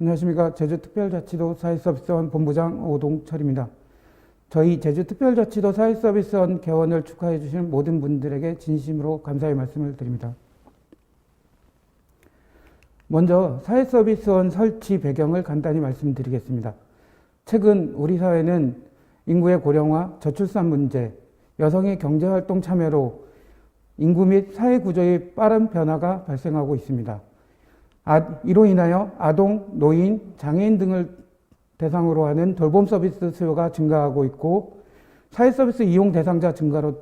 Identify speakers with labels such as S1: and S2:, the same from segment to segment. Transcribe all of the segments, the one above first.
S1: 안녕하십니까. 제주특별자치도 사회서비스원 본부장 오동철입니다. 저희 제주특별자치도 사회서비스원 개원을 축하해 주신 모든 분들에게 진심으로 감사의 말씀을 드립니다. 먼저 사회서비스원 설치 배경을 간단히 말씀드리겠습니다. 최근 우리 사회는 인구의 고령화, 저출산 문제, 여성의 경제활동 참여로 인구 및 사회 구조의 빠른 변화가 발생하고 있습니다. 아, 이로 인하여 아동, 노인, 장애인 등을 대상으로 하는 돌봄 서비스 수요가 증가하고 있고 사회 서비스 이용 대상자 증가로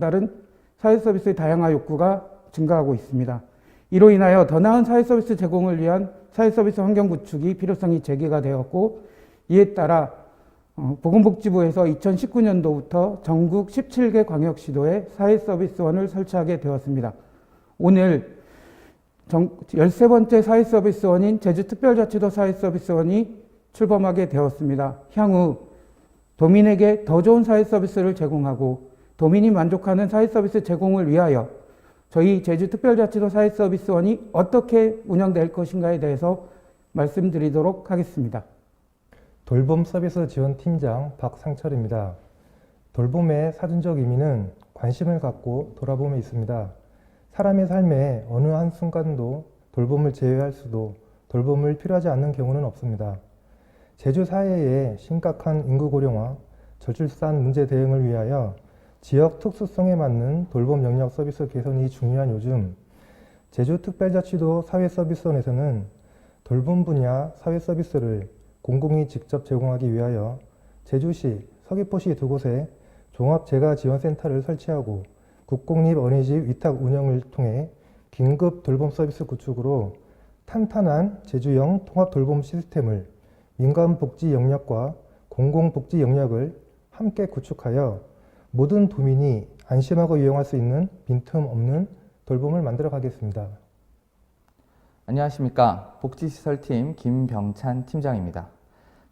S1: 따른 사회 서비스의 다양화 욕구가 증가하고 있습니다. 이로 인하여 더 나은 사회 서비스 제공을 위한 사회 서비스 환경 구축이 필요성이 제기가 되었고 이에 따라 어, 보건복지부에서 2019년도부터 전국 17개 광역시도에 사회서비스원을 설치하게 되었습니다. 오늘 정, 13번째 사회서비스원인 제주특별자치도 사회서비스원이 출범하게 되었습니다. 향후 도민에게 더 좋은 사회서비스를 제공하고 도민이 만족하는 사회서비스 제공을 위하여 저희 제주특별자치도 사회서비스원이 어떻게 운영될 것인가에 대해서 말씀드리도록 하겠습니다.
S2: 돌봄 서비스 지원 팀장 박상철입니다. 돌봄의 사전적 의미는 관심을 갖고 돌아봄에 있습니다. 사람의 삶에 어느 한 순간도 돌봄을 제외할 수도 돌봄을 필요하지 않는 경우는 없습니다. 제주 사회의 심각한 인구 고령화, 저출산 문제 대응을 위하여 지역 특수성에 맞는 돌봄 영역 서비스 개선이 중요한 요즘 제주특별자치도 사회서비스원에서는 돌봄 분야 사회 서비스를 공공이 직접 제공하기 위하여 제주시, 서귀포시 두 곳에 종합재가지원센터를 설치하고 국공립 어린이집 위탁 운영을 통해 긴급 돌봄 서비스 구축으로 탄탄한 제주형 통합 돌봄 시스템을 민간 복지 영역과 공공 복지 영역을 함께 구축하여 모든 도민이 안심하고 이용할 수 있는 빈틈 없는 돌봄을 만들어 가겠습니다.
S3: 안녕하십니까. 복지시설팀 김병찬 팀장입니다.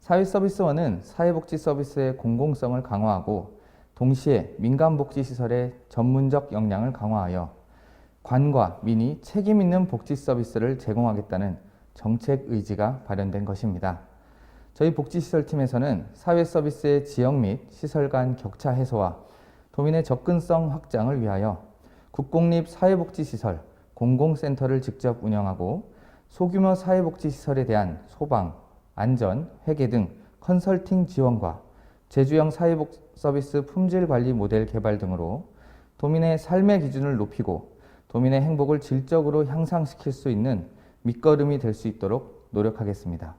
S3: 사회서비스원은 사회복지 서비스의 공공성을 강화하고 동시에 민간복지시설의 전문적 역량을 강화하여 관과 민이 책임 있는 복지 서비스를 제공하겠다는 정책 의지가 발현된 것입니다. 저희 복지시설팀에서는 사회 서비스의 지역 및 시설 간 격차 해소와 도민의 접근성 확장을 위하여 국공립 사회복지시설 공공센터를 직접 운영하고 소규모 사회복지시설에 대한 소방, 안전, 회계 등 컨설팅 지원과 제주형 사회복 서비스 품질 관리 모델 개발 등으로 도민의 삶의 기준을 높이고 도민의 행복을 질적으로 향상시킬 수 있는 밑거름이 될 수 있도록 노력하겠습니다.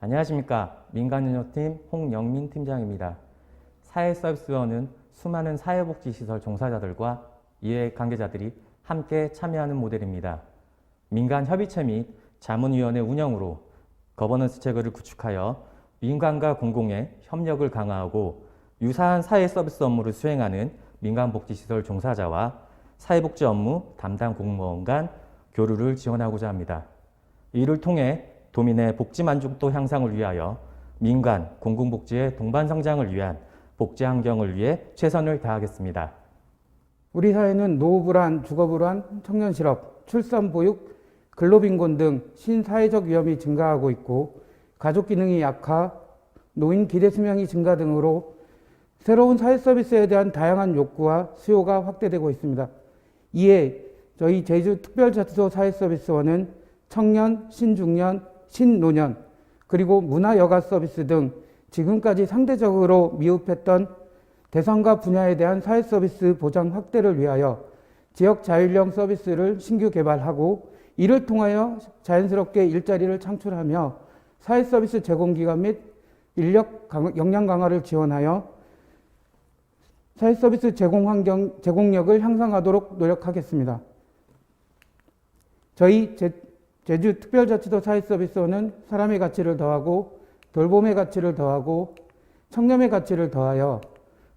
S4: 안녕하십니까. 민간연료팀 홍영민 팀장입니다. 사회서비스원은 수많은 사회복지시설 종사자들과 이해 관계자들이 함께 참여하는 모델입니다. 민간 협의체 및 자문위원회 운영으로 거버넌스 체계를 구축하여 민간과 공공의 협력을 강화하고 유사한 사회 서비스 업무를 수행하는 민간복지시설 종사자와 사회복지 업무 담당 공무원 간 교류를 지원하고자 합니다. 이를 통해 도민의 복지 만족도 향상을 위하여 민간, 공공복지의 동반 성장을 위한 복지 환경을 위해 최선을 다하겠습니다.
S1: 우리 사회는 노후 불안, 주거 불안, 청년 실업, 출산 보육, 근로빈곤 등 신사회적 위험이 증가하고 있고 가족 기능이 약화, 노인 기대 수명이 증가 등으로 새로운 사회 서비스에 대한 다양한 욕구와 수요가 확대되고 있습니다. 이에 저희 제주특별자치도 사회서비스원은 청년, 신중년, 신노년, 그리고 문화여가 서비스 등 지금까지 상대적으로 미흡했던 대상과 분야에 대한 사회 서비스 보장 확대를 위하여 지역 자율형 서비스를 신규 개발하고 이를 통하여 자연스럽게 일자리를 창출하며 사회 서비스 제공 기관 및 인력 강, 역량 강화를 지원하여 사회 서비스 제공 환경 제공력을 향상하도록 노력하겠습니다. 저희 제, 제주 특별자치도 사회 서비스원은 사람의 가치를 더하고 돌봄의 가치를 더하고 청렴의 가치를 더하여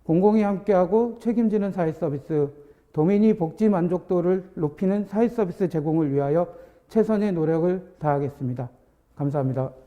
S1: 공공이 함께하고 책임지는 사회 서비스, 도민이 복지 만족도를 높이는 사회 서비스 제공을 위하여 최선의 노력을 다하겠습니다. 감사합니다.